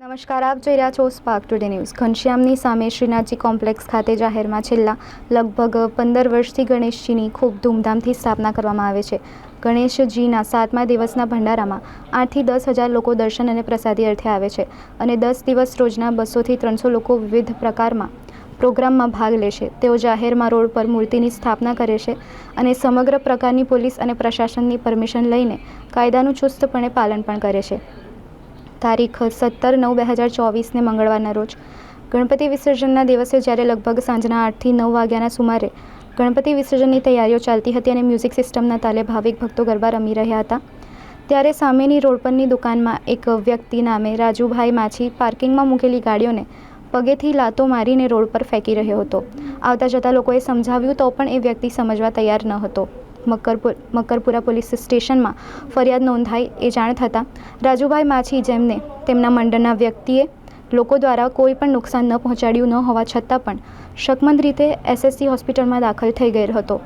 નમસ્કાર, આપ જોઈ રહ્યા છો સ્પાર્ક ટુડે ન્યૂઝ ઘનશ્યામની સામે શ્રીનાથજી કોમ્પ્લેક્સ ખાતે જાહેરમાં છેલ્લા લગભગ પંદર વર્ષથી ગણેશજીની ખૂબ ધૂમધામથી સ્થાપના કરવામાં આવે છે. ગણેશજીના સાતમા દિવસના ભંડારામાં આઠથી દસ હજાર લોકો દર્શન અને પ્રસાદી અર્થે આવે છે અને દસ દિવસ રોજના બસોથી ત્રણસો લોકો વિવિધ પ્રકારમાં પ્રોગ્રામમાં ભાગ લેશે તેઓ જાહેરમાં રોડ પર મૂર્તિની સ્થાપના કરે છે અને સમગ્ર પ્રકારની પોલીસ અને પ્રશાસનની પરમિશન લઈને કાયદાનું ચુસ્તપણે પાલન પણ કરે છે. તારીખ સત્તર નવ બે હજાર ચોવીસને મંગળવારના રોજ. ગણપતિ વિસર્જનના દિવસે જ્યારે લગભગ સાંજના આઠથી નવ વાગ્યાના સુમારે ગણપતિ વિસર્જનની તૈયારીઓ ચાલતી હતી અને મ્યુઝિક સિસ્ટમના તાલે ભાવિક ભક્તો ગરબા રમી રહ્યા હતા, ત્યારે સામેની રોડ પરની દુકાનમાં એક વ્યક્તિ નામે રાજુભાઈ માછી પાર્કિંગમાં મૂકેલી ગાડીઓને પગેથી લાતો મારીને રોડ પર ફેંકી રહ્યો હતો. આવતા જતા લોકોએ સમજાવ્યું તો પણ એ વ્યક્તિ સમજવા તૈયાર ન હતો. મકરપુર, મકરપુરા પોલીસ સ્ટેશનમાં ફરિયાદ નોંધાઈ એ જાણ થતાં રાજુભાઈ માછી જેમને તેમના મંડળના વ્યક્તિએ લોકો દ્વારા કોઈ પણ નુકસાન ન પહોંચાડ્યું ન હોવા છતાં પણ શકમંદ રીતે એસએસસી હોસ્પિટલમાં દાખલ થઈ ગયેલ હતો.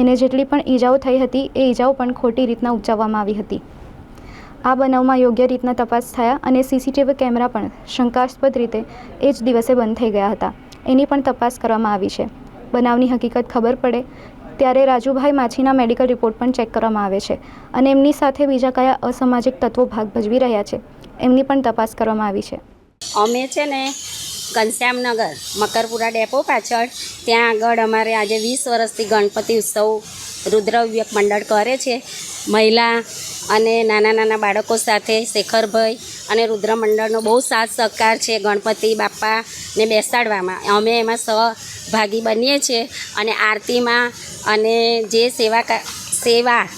એને જેટલી પણ ઈજાઓ થઈ હતી, એ ઈજાઓ પણ ખોટી રીતના ઉપજાવવામાં આવી હતી. આ બનાવમાં યોગ્ય રીતના તપાસ થયા અને સીસીટીવી કેમેરા પણ શંકાસ્પદ રીતે એ જ દિવસે બંધ થઈ ગયા હતા. એની પણ તપાસ કરવામાં આવી છે. બનાવની હકીકત ખબર પડે ત્યારે રાજુભાઈ માછીના મેડિકલ રિપોર્ટ પણ ચેક કરવામાં આવે છે અને એમની સાથે બીજા કયા અસામાજિક તત્વો ભાગ ભજવી રહ્યા છે, એમની પણ તપાસ કરવામાં આવી છે. અમે છે ને ઘનશ્યામનગર, મકરપુરા ડેપો પાછળ. ત્યાં આગળ અમારે આજે વીસ વર્ષથી ગણપતિ ઉત્સવ રુદ્રવ્યક મંડળ કરે છે. મહિલા અને નાના નાના બાળકો સાથે શેખરભાઈ અને રુદ્ર મંડળનો બહુ સાથ સહકાર છે ગણપતિ બાપાને બેસાડવામાં. અમે એમાં સહભાગી બનીએ છીએ અને આરતીમાં અને જે સેવા સેવા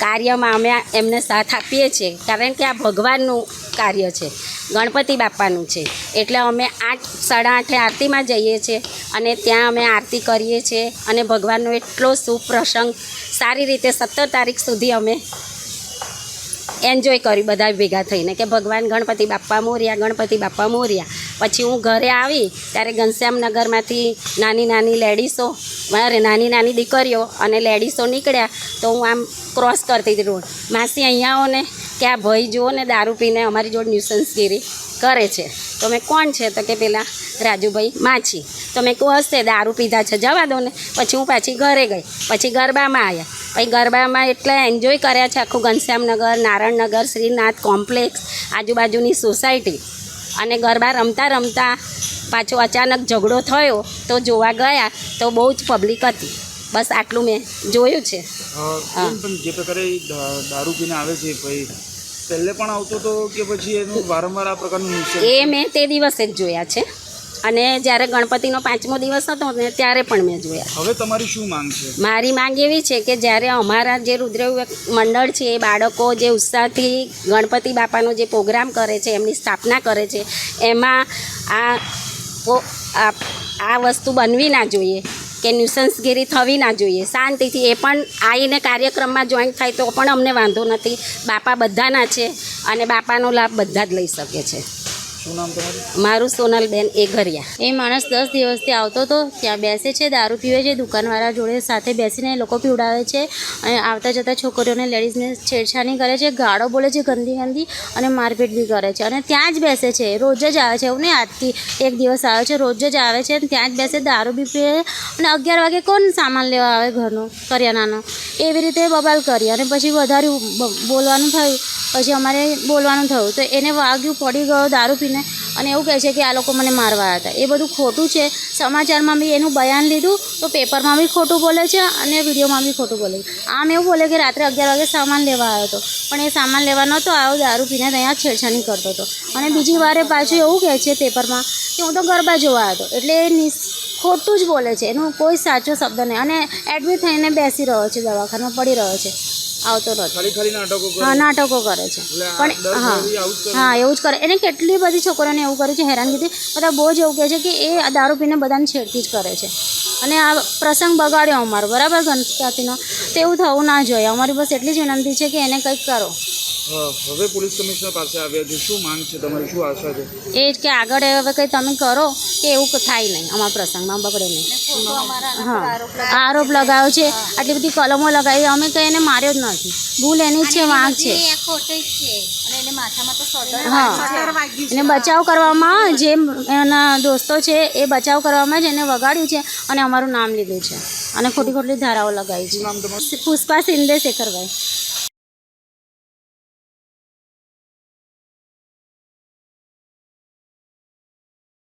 કાર્યમાં અમે એમને સાથ આપીએ છીએ. કારણ કે આ ભગવાનનું કાર્ય છે. ગણપતિ બાપાનું છે. એટલે અમે આઠ, સાડા આઠે આરતીમાં જઈએ છીએ અને ત્યાં અમે આરતી કરીએ છીએ અને ભગવાનનો એટલો શુભ પ્રસંગ સારી રીતે સત્તર તારીખ સુધી અમે એન્જોય કર્યું, બધા ભેગા થઈને કે ભગવાન ગણપતિ બાપા મોર્યા, ગણપતિ બાપા મોર્યા. પછી હું ઘરે આવી ત્યારે ઘનશ્યામનગરમાંથી નાની નાની લેડીસો, મારે નાની નાની દીકરીઓ અને લેડીસો નીકળ્યા તો હું આમ ક્રોસ કરતી હતી રોડ. માસી અહીંયા આવો ને કે આ ભાઈ જુઓ ને દારૂ પીને અમારી જોડે ન્યુસન્સગીરી કરે છે. તો મેં કોણ છે? તો કે પેલા રાજુભાઈ માછી. તો મેં કહું, હશે, દારૂ પીધા છે, જવા દો ને. પછી હું પાછી ઘરે ગઈ. પછી ગરબામાં આવ્યા પછી ગરબામાં એટલે એન્જોય કર્યા છે આખું ઘનશ્યામનગર, નારાયણનગર, શ્રીનાથ કોમ્પ્લેક્સ આજુબાજુની સોસાયટી અને ગરબા રમતા રમતા પાછો અચાનક ઝઘડો થયો તો જોવા ગયા તો બહુ જ પબ્લિક હતી. બસ આટલું મેં જોયું છે. પણ જે પ્રકારે દારૂ પીને આવે છે ભાઈ પહેલે પણ આવતો હતો કે પછી એનું વારંવાર આ પ્રકારનું એ મેં તે દિવસે જ જોયા છે. અને જ્યારે ગણપતિનો પાંચમો દિવસ હતો ને ત્યારે પણ મેં જોયા. હવે તમારી શું માંગ છે? મારી માંગ એવી છે કે જ્યારે અમારા જે રુદ્ર મંડળ છે એ બાળકો જે ઉત્સાહથી ગણપતિ બાપાનો જે પ્રોગ્રામ કરે છે એમની સ્થાપના કરે છે એમાં આ આ વસ્તુ બનવી ના જોઈએ કે ન્યુસન્સગીરી થવી ના જોઈએ શાંતિથી. એ પણ આવીને કાર્યક્રમમાં જોઈન થાય તો પણ અમને વાંધો નથી. બાપા બધાના છે અને બાપાનો લાભ બધા જ લઈ શકે છે. શું નામ તમારું? મારું સોનલબેન એ ઘરિયા એ માણસ દસ દિવસથી આવતો હતો ત્યાં બેસે છે દારૂ પીવે છે દુકાનવાળા જોડે સાથે બેસીને એ લોકો પીવડાવે છે અને આવતા જતા છોકરીઓને લેડીઝને છેડછાણી કરે છે ગાળો બોલે છે ગંદી ગંદી અને મારપીટ બી કરે છે અને ત્યાં જ બેસે છે રોજ જ આવે છે એવું નહીં આજથી એક દિવસ આવે છે રોજ જ આવે છે અને ત્યાં જ બેસે દારૂ બી પીવે અને અગિયાર વાગે કોણ સામાન લેવા આવે ઘરનો કરિયાણાનો? એવી રીતે બબાલ કરી અને પછી વધારે બોલવાનું થયું. પછી અમારે બોલવાનું થયું તો એને વાગ્યું પડી ગયો દારૂ પીને અને એવું કહે છે કે આ લોકો મને મારવા હતા. એ બધું ખોટું છે. સમાચારમાં બી એનું બયાન લીધું, તો પેપરમાં બી ખોટું બોલે છે અને વિડીયોમાં બી ખોટું બોલે છે. આમ એવું બોલે કે રાત્રે અગિયાર વાગે સામાન લેવા આવ્યો હતો. પણ એ સામાન લેવા નહોતો આવ્યો દારૂ પીને ત્યાં છેડછાણી કરતો હતો. અને બીજી વારે પાછું એવું કહે છે પેપરમાં કે હું તો ગરબા જોવા હતો. એટલે નિસ, ખોટું જ બોલે છે. એનું કોઈ સાચો શબ્દ નહીં. અને એડમિટ થઈને બેસી રહ્યો છે, દવાખાનામાં પડી રહ્યો છે. આવતો નથી. કરે? હા નાટકો કરે છે. પણ હા કરે? હા એવું જ કરે. એને કેટલી બધી છોકરીઓને એવું કર્યું છે હેરાનગીથી. બધા બહુ જ એવું કહે છે કે એ દારૂ પીને બધાને છેડતી જ કરે છે. અને આ પ્રસંગ બગાડ્યો અમારો. બરાબર ગણપતિનો? તો એવું થવું ના જોઈએ. અમારી બસ એટલી જ વિનંતી છે કે એને કંઈક કરો. હવે પોલીસ કમિશનર પાસે આવ્યા છે. શું માંગ છે તમારી? શું આશા છે? એ જ કે આગળ હવે કંઈ તમે કરો કે એવું થાય નહીં. અમારા પ્રસંગમાં બગડે નહીં. હા. આરોપ લગાવ્યો છે. આટલી બધી કલમો લગાવી. અમે કંઈ એને માર્યો જ નથી. ભૂલ એની છે વાંક છે. હા. એને બચાવ કરવામાં જે એના દોસ્તો છે એ બચાવ કરવામાં જ એને વગાડ્યું છે અને અમારું નામ લીધું છે. અને ખોટી ખોટી ધારાઓ લગાવી છે. પુષ્પા સિંદે શેખરભાઈ.